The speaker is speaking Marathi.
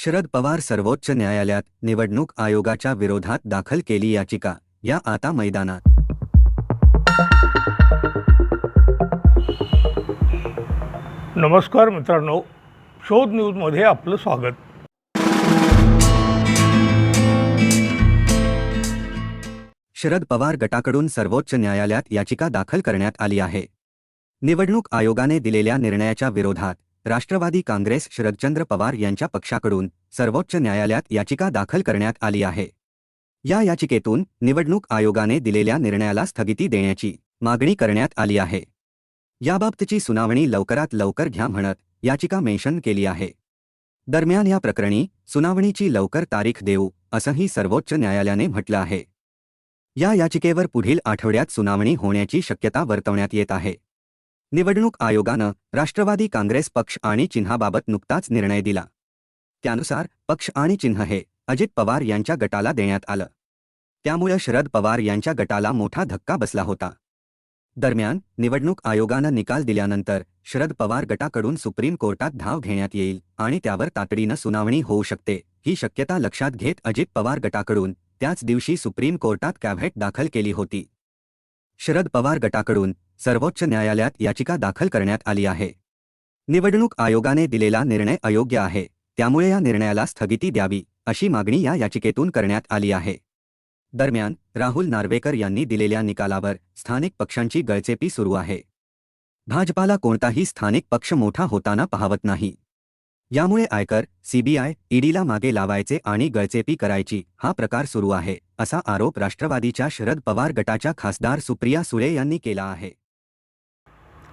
शरद पवार सर्वोच्च न्यायालयात निवडणूक आयोगाच्या विरोधात दाखल केली याचिका या आता मैदानात. नमस्कार मित्रांनो शोध न्यूजमध्ये आपलं स्वागत. शरद पवार गटाकडून सर्वोच्च न्यायालयात याचिका दाखल करण्यात आली आहे. निवडणूक आयोगाने दिलेल्या निर्णयाच्या विरोधात राष्ट्रवादी काँग्रेस शरदचंद्र पवार यांच्या पक्षाकडून सर्वोच्च न्यायालयात याचिका दाखल करण्यात आली आहे. या याचिकेतून निवडणूक आयोगाने दिलेल्या निर्णयाला स्थगिती देण्याची मागणी करण्यात आली आहे. याबाबतची सुनावणी लवकरात लवकर घ्या म्हणत याचिका मेन्शन केली आहे. दरम्यान या प्रकरणी सुनावणीची लवकर तारीख देऊ असंही सर्वोच्च न्यायालयाने म्हटलं आहे. या याचिकेवर पुढील आठवड्यात सुनावणी होण्याची शक्यता वर्तवण्यात येत आहे. निवडणूक आयोगानं राष्ट्रवादी काँग्रेस पक्ष आणि चिन्हाबाबत नुकताच निर्णय दिला. त्यानुसार पक्ष आणि चिन्ह हे अजित पवार यांच्या गटाला देण्यात आलं. त्यामुळे शरद पवार यांच्या गटाला मोठा धक्का बसला होता. दरम्यान निवडणूक आयोगानं निकाल दिल्यानंतर शरद पवार गटाकडून सुप्रीम कोर्टात धाव घेण्यात येईल आणि त्यावर तातडीनं सुनावणी होऊ शकते ही शक्यता लक्षात घेत अजित पवार गटाकडून त्याच दिवशी सुप्रीम कोर्टात कॅव्हेट दाखल केली होती. शरद पवार गटाकडून सर्वोच्च न्यायालयात याचिका दाखल करण्यात आली आहे. निवडणूक आयोगाने दिलेला निर्णय अयोग्य आहे. त्यामुळे या निर्णयाला स्थगिती द्यावी अशी मागणी या याचिकेतून करण्यात आली आहे. दरम्यान राहुल नार्वेकर यांनी दिलेल्या निकालावर स्थानिक पक्षांची गळचेपी सुरू आहे. भाजपाला कोणताही स्थानिक पक्ष मोठा होताना पाहवत नाही. यामुळे आयकर सीबीआय ईडीला मागे लावायचे आणि गळचेपी करायची हा प्रकार सुरू आहे असा आरोप राष्ट्रवादीच्या शरद पवार गटाच्या खासदार सुप्रिया सुळे यांनी केला आहे.